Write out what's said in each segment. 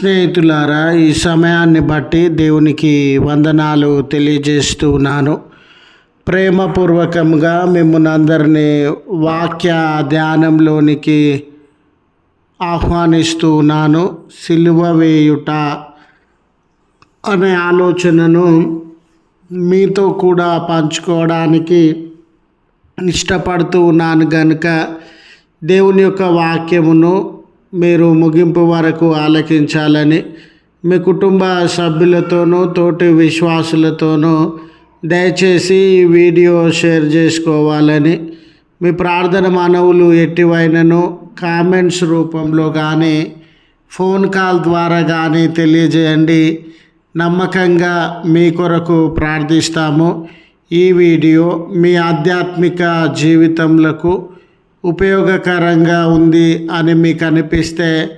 స్నేహితులారా ఈ సమయాన్ని బట్టి దేవునికి వందనాలు తెలియజేస్తూ ఉన్నాను ప్రేమపూర్వకంగా మిమ్మల్ని అందరినీ వాక్య ధ్యానంలోనికి ఆహ్వానిస్తూ ఉన్నాను సిలువ వేయుట అనే ఆలోచనను మీతో కూడా పంచుకోవడానికి ఇష్టపడుతూ ఉన్నాను కనుక దేవుని యొక్క వాక్యమును మీరు ముగింపు వరకు ఆలకించాలని మీ కుటుంబ సభ్యులతోనూ తోటి విశ్వాసులతోనూ దయచేసి ఈ వీడియో షేర్ చేసుకోవాలని మీ ప్రార్థన మనవులు ఎట్టివైనను కామెంట్స్ రూపంలో కానీ ఫోన్ కాల్ ద్వారా కానీ తెలియజేయండి. నమ్మకంగా మీ కొరకు ప్రార్థిస్తాము. ఈ వీడియో మీ ఆధ్యాత్మిక జీవితంలో ఉపయోగకరంగా ఉంది అని మీకు అనిపిస్తే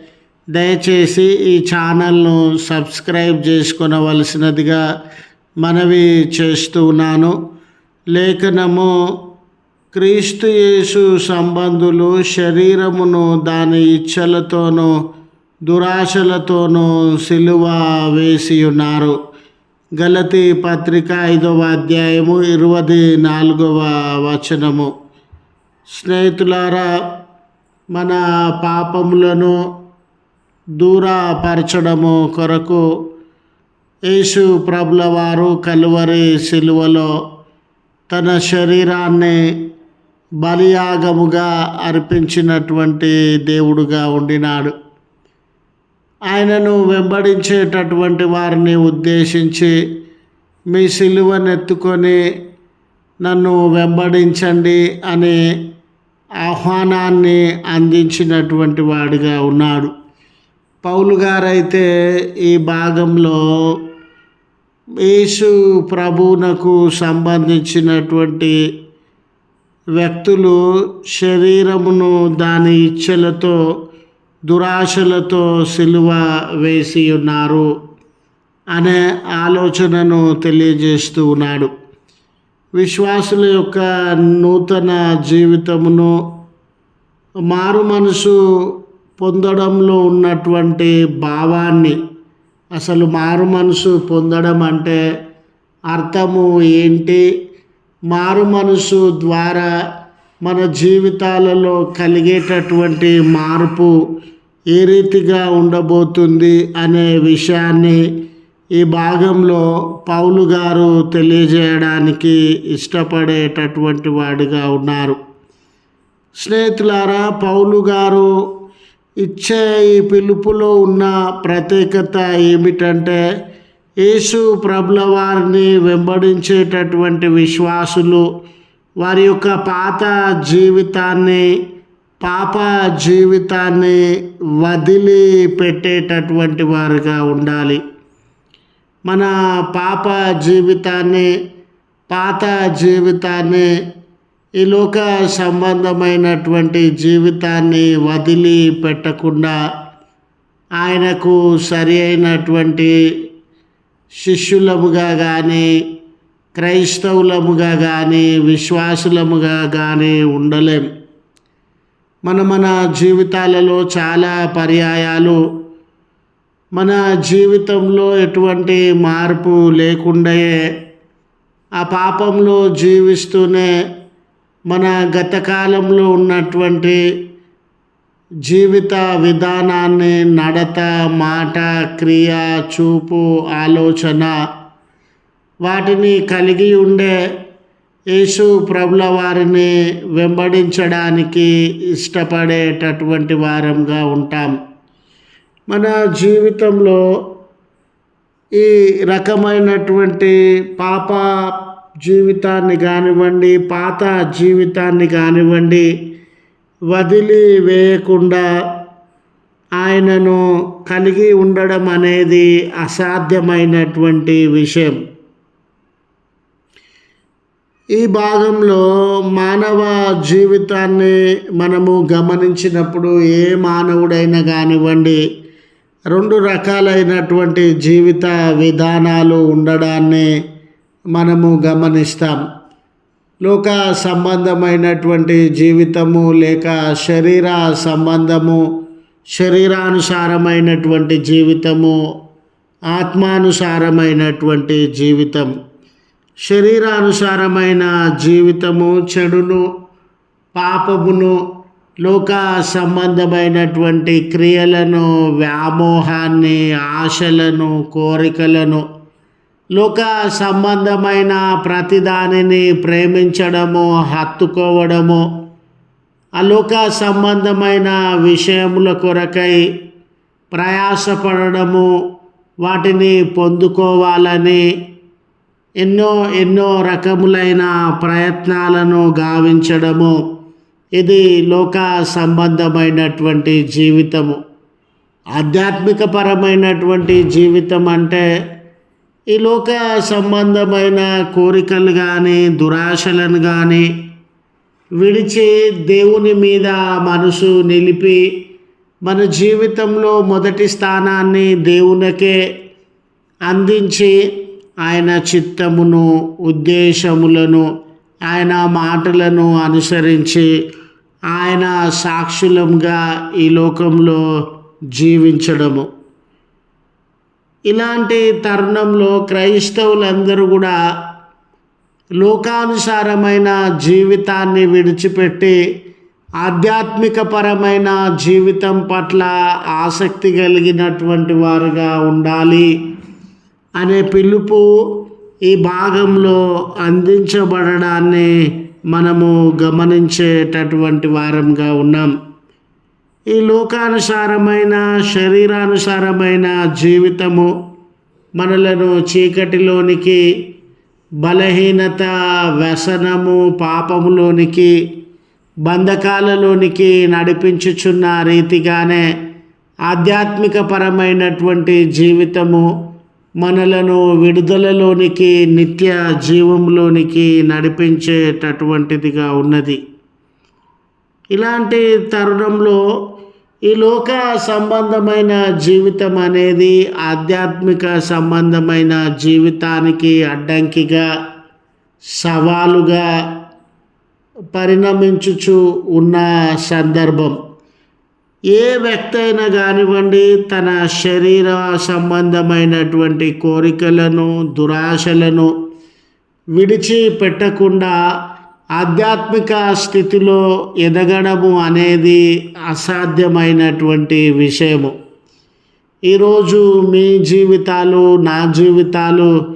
దయచేసి ఈ ఛానల్ను సబ్స్క్రైబ్ చేసుకునవలసినదిగా మనవి చేస్తున్నాను లేఖనము క్రీస్తు యేసు సంబంధులు శరీరమును దాని ఇచ్చలతోనూ దురాశలతోనూ సిలువ వేసి ఉన్నారు గలతి పత్రిక ఐదవ అధ్యాయము ఇరవై నాలుగవ వచనము. స్నేహితులారా మన పాపములను దూరపరచడము కొరకు యేసు ప్రభుల వారు కలువరి శిలువలో తన శరీరాన్ని బలియాగముగా అర్పించినటువంటి దేవుడుగా ఉండినాడు. ఆయనను వెంబడించేటటువంటి వారిని ఉద్దేశించి మీ సిలువనెత్తుకొని నన్ను వెంబడించండి అని ఆహ్వానాన్ని అందించినటువంటి వాడిగా ఉన్నాడు. పౌలు గారైతే ఈ భాగంలో యేసు ప్రభువునకు సంబంధించినటువంటి వ్యక్తులు శరీరమును దాని ఇచ్చలతో దురాశలతో సిలువ వేసి ఉన్నారు అనే ఆలోచనను తెలియజేస్తూ ఉన్నాడు. విశ్వాసుల యొక్క నూతన జీవితమును మారు మనసు పొందడంలో ఉన్నటువంటి భావాన్ని అసలు మారు మనసు పొందడం అంటే అర్థము ఏంటి? మారు మనసు ద్వారా మన జీవితాలలో కలిగేటటువంటి మార్పు ఏ రీతిగా ఉండబోతుంది అనే విషయాన్ని ఈ భాగంలో పౌలు గారు తెలియజేయడానికి ఇష్టపడేటటువంటి వాడిగా ఉన్నారు. స్నేహితులారా పౌలు గారు ఇచ్చే ఈ పిలుపులో ఉన్న ప్రత్యేకత ఏమిటంటే యేసు ప్రభుల వారిని వెంబడించేటటువంటి విశ్వాసులు వారి యొక్క పాత జీవితాన్ని పాప జీవితాన్ని వదిలి పెట్టేటటువంటి వారుగా ఉండాలి. మన పాప జీవితాన్ని పాత జీవితాన్ని ఈ లోక సంబంధమైనటువంటి జీవితాన్ని వదిలి పెట్టకుండా ఆయనకు సరి అయినటువంటి శిష్యులముగా కానీ క్రైస్తవులముగా కానీ విశ్వాసులముగా కానీ ఉండలేం. మన మన జీవితాలలో చాలా పర్యాయాలు మన జీవితంలో ఎటువంటి మార్పు లేకుండా ఆ పాపంలో జీవిస్తూనే మన గతకాలంలో ఉన్నటువంటి జీవిత విధానాన్ని నడత మాట క్రియ చూపు ఆలోచన వాటిని కలిగి ఉండే యేసు ప్రభుల వారిని వెంబడించడానికి ఇష్టపడేటటువంటి వారంగా ఉంటాం. మన జీవితంలో ఈ రకమైనటువంటి పాప జీవితాన్ని కానివ్వండి పాత జీవితాన్ని కానివ్వండి వదిలి వేయకుండా ఆయనను కలిగి ఉండడం అనేది అసాధ్యమైనటువంటి విషయం. ఈ భాగంలో మానవ జీవితాన్ని మనము గమనించినప్పుడు ఏ మానవుడైనా కానివ్వండి రెండు రకాలైనటువంటి జీవిత విధానాలు ఉండడాన్ని మనము గమనిస్తాం. లోక సంబంధమైనటువంటి జీవితము లేక శరీర సంబంధము శరీరానుసారమైనటువంటి జీవితము ఆత్మానుసారమైనటువంటి జీవితం. శరీరానుసారమైన జీవితము చెడును పాపమును లోక సంబంధమైనటువంటి క్రియలను వ్యామోహాన్ని ఆశలను కోరికలను లోక సంబంధమైన ప్రతిదానిని ప్రేమించడము హత్తుకోవడము అలోక సంబంధమైన విషయముల కొరకై ప్రయాసపడము వాటిని పొందుకోవాలని ఎన్నో ఎన్నో రకములైన ప్రయత్నాలను గావించడము. ఇది లోక సంబంధమైనటువంటి జీవితము. ఆధ్యాత్మిక పరమైనటువంటి జీవితం అంటే ఈ లోక సంబంధమైన కోరికలు కానీ దురాశలను కానీ విడిచి దేవుని మీద మనసు నిలిపి మన జీవితంలో మొదటి స్థానాన్ని దేవునికే అందించి ఆయన చిత్తమును ఉద్దేశములను ఆయన మాటలను అనుసరించి ఆయన సాక్షులంగా ఈ లోకంలో జీవించడము. ఇలాంటి తరుణంలో క్రైస్తవులందరూ కూడా లోకానుసారమైన జీవితాన్ని విడిచిపెట్టి ఆధ్యాత్మికపరమైన జీవితం పట్ల ఆసక్తి కలిగినటువంటి వారుగా ఉండాలి అనే పిలుపు ఈ భాగంలో అందించబడడాన్ని మనము గమనించేటటువంటి వారంగా ఉన్నాం. ఈ లోకానుసారమైన శరీరానుసారమైన జీవితము మనలను చీకటిలోనికి బలహీనత వ్యసనము పాపములోనికి బంధకాలలోనికి నడిపించుచున్న రీతిగానే ఆధ్యాత్మిక పరమైనటువంటి జీవితము మనలను విడుదలలోనికి నిత్య జీవంలోనికి నడిపించేటటువంటిదిగా ఉన్నది. ఇలాంటి తరుణంలో ఈ లోక సంబంధమైన జీవితం అనేది ఆధ్యాత్మిక సంబంధమైన జీవితానికి అడ్డంకిగా సవాలుగా పరిణమించుచు ఉన్న సందర్భం. ఏ వ్యక్తి అయినా కానివ్వండి తన శరీర సంబంధమైనటువంటి కోరికలను దురాశలను విడిచి పెట్టకుండా ఆధ్యాత్మిక స్థితిలో ఎదగడము అనేది అసాధ్యమైనటువంటి విషయము. ఈరోజు మీ జీవితాలు నా జీవితాలు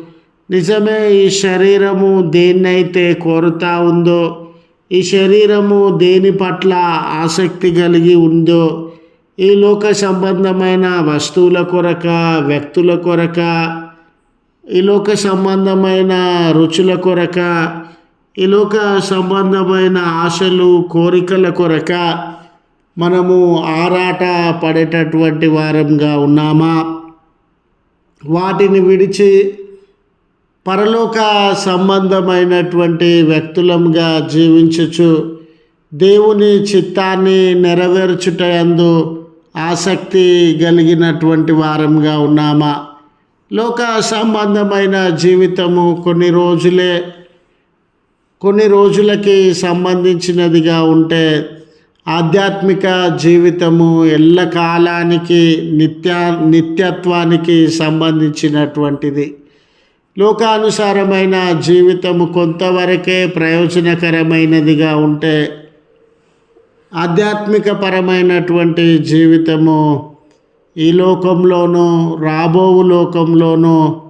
నిజమే ఈ శరీరము దేన్నైతే కోరుతా ఉందో ఈ శరీరము దేని పట్ల ఆసక్తి కలిగి ఉందో ఈ లోక సంబంధమైన వస్తువుల కొరక వ్యక్తుల కొరక ఈ లోక సంబంధమైన రుచుల కొరక ఈ లోక సంబంధమైన ఆశలు కోరికల కొరక మనము ఆరాట పడేటటువంటి వారంగా ఉన్నామా? వాటిని విడిచి పరలోక సంబంధమైనటువంటి వ్యక్తులంగా జీవించచ్చు దేవుని చిత్తాన్ని నెరవేర్చుటయందు ఆసక్తి కలిగినటువంటి వారంగా ఉన్నామా? లోక సంబంధమైన జీవితము కొన్ని రోజులే కొన్ని రోజులకి సంబంధించినదిగా ఉంటే ఆధ్యాత్మిక జీవితము ఎల్ల కాలానికి నిత్య నిత్యత్వానికి సంబంధించినటువంటిది. లోకానుసారమైన జీవితము కొంతవరకే ప్రయోజనకరమైనదిగా ఉంటే ఆధ్యాత్మిక పరమైనటువంటి జీవితము ఈ లోకంలోనూ రాబో లోకంలోనూ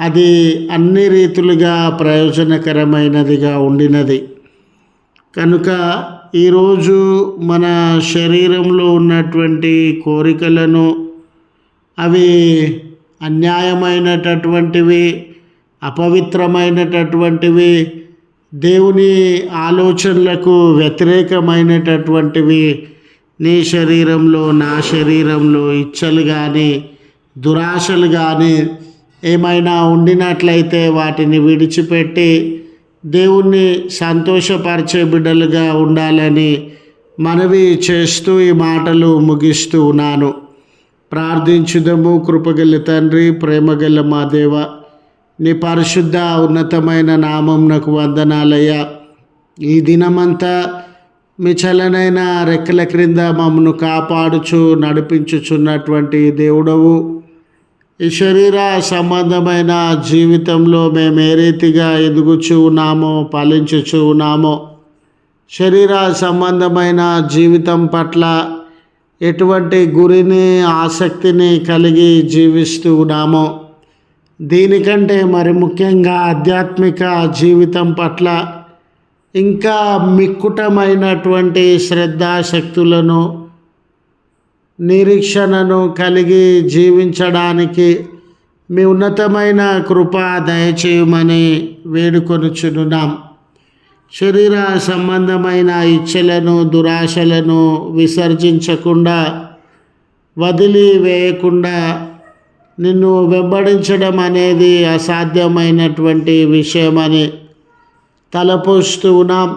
అది అన్ని రీతులుగా ప్రయోజనకరమైనదిగా ఉండినది. కనుక ఈరోజు మన శరీరంలో ఉన్నటువంటి కోరికలను అవి అన్యాయమైనటటువంటివి అపవిత్రమైనటటువంటివి దేవుని ఆలోచనలకు వ్యతిరేకమైనటటువంటివి నీ శరీరంలో నా శరీరంలో ఇచ్చలు కానీ దురాశలు కానీ ఏమైనా ఉండినట్లయితే వాటిని విడిచిపెట్టి దేవుణ్ణి సంతోషపరిచే బిడ్డలుగా ఉండాలని మనవి చేస్తూ ఈ మాటలు ముగిస్తూ ఉన్నాను. ప్రార్థించుదము కృపగల తండ్రి ప్రేమగల మా దేవ. నీ పరిశుద్ధ ఉన్నతమైన నామం నాకు వందనాలయ్యా. ఈ దినమంతా మీ చలనైన రెక్కల క్రింద మమ్మను కాపాడుచు నడిపించుచున్నటువంటి దేవుడవు. ఈ శరీర సంబంధమైన జీవితంలో మేము ఏ రీతిగా ఎదుగుచూ ఉన్నామో పాలించుచూ ఉన్నామో శరీర సంబంధమైన జీవితం పట్ల ఎటువంటి గురిని ఆసక్తిని కలిగి జీవిస్తూ ఉన్నామో దీనికంటే మరి ముఖ్యంగా ఆధ్యాత్మిక జీవితం పట్ల ఇంకా మిక్కుటమైనటువంటి శ్రద్ధాశక్తులను నిరీక్షణను కలిగి జీవించడానికి మీ ఉన్నతమైన కృప దయచేయమని వేడుకొనుచున్నాం. శరీర సంబంధమైన ఇచ్చలను దురాశలను విసర్జించకుండా వదిలివేయకుండా నిన్ను వెంబడించడం అనేది అసాధ్యమైనటువంటి విషయమని తలపోస్తూ ఉన్నాం.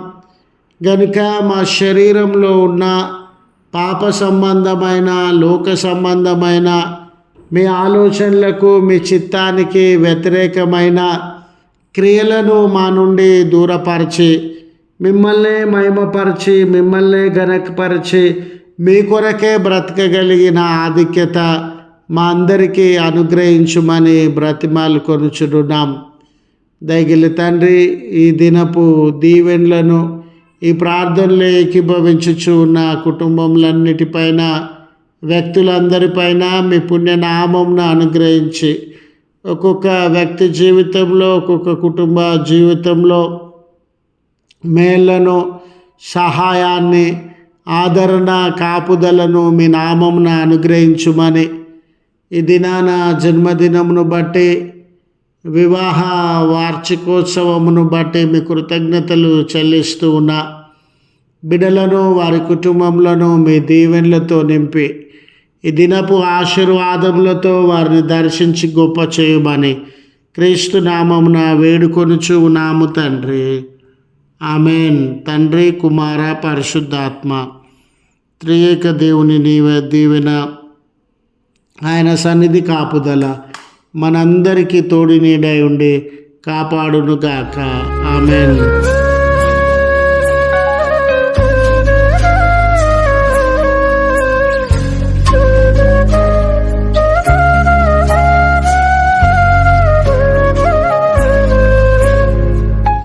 గనుక మా శరీరంలో ఉన్న పాప సంబంధమైన లోక సంబంధమైన మీ ఆలోచనలకు మీ చిత్తానికి వ్యతిరేకమైన క్రియలను మా నుండి దూరపరిచి మిమ్మల్ని మహిమపరిచి మిమ్మల్ని గనకపరిచి మీ కొరకే బ్రతకగలిగిన ఆధిక్యత మా అందరికీ అనుగ్రహించుమని బ్రతిమాలు కొనుచున్నాం. దయగిలి తండ్రి ఈ దినపు దీవెన్లను ఈ ప్రార్థనలు ఏకీభవించుచు ఉన్న కుటుంబములన్నిటిపైన వ్యక్తులందరిపైన మీ పుణ్యనామంను అనుగ్రహించి ఒక్కొక్క వ్యక్తి జీవితంలో ఒక్కొక్క కుటుంబ జీవితంలో మేళ్ళను సహాయాన్ని ఆదరణ కాపుదలను మీ నామంను అనుగ్రహించుమని ఈ దినాన జన్మదినమును బట్టి వివాహ వార్షికోత్సవమును బట్టి మీ కృతజ్ఞతలు చెల్లిస్తూ ఉన్నా బిడలను వారి కుటుంబంలో మీ దీవెనలతో నింపి ఈ దినపు ఆశీర్వాదములతో వారిని దర్శించి గొప్ప చేయమని క్రీస్తు నామమున వేడుకొనుచు ఉన్నాము తండ్రి. ఆమెన్. తండ్రి కుమార పరిశుద్ధాత్మ త్రియేక దేవుని నీవే దీవెన. ఆయన సన్నిధి కాపుదల మనందరికీ తోడి నీడై ఉండి కాపాడునుగాక. ఆమెన్.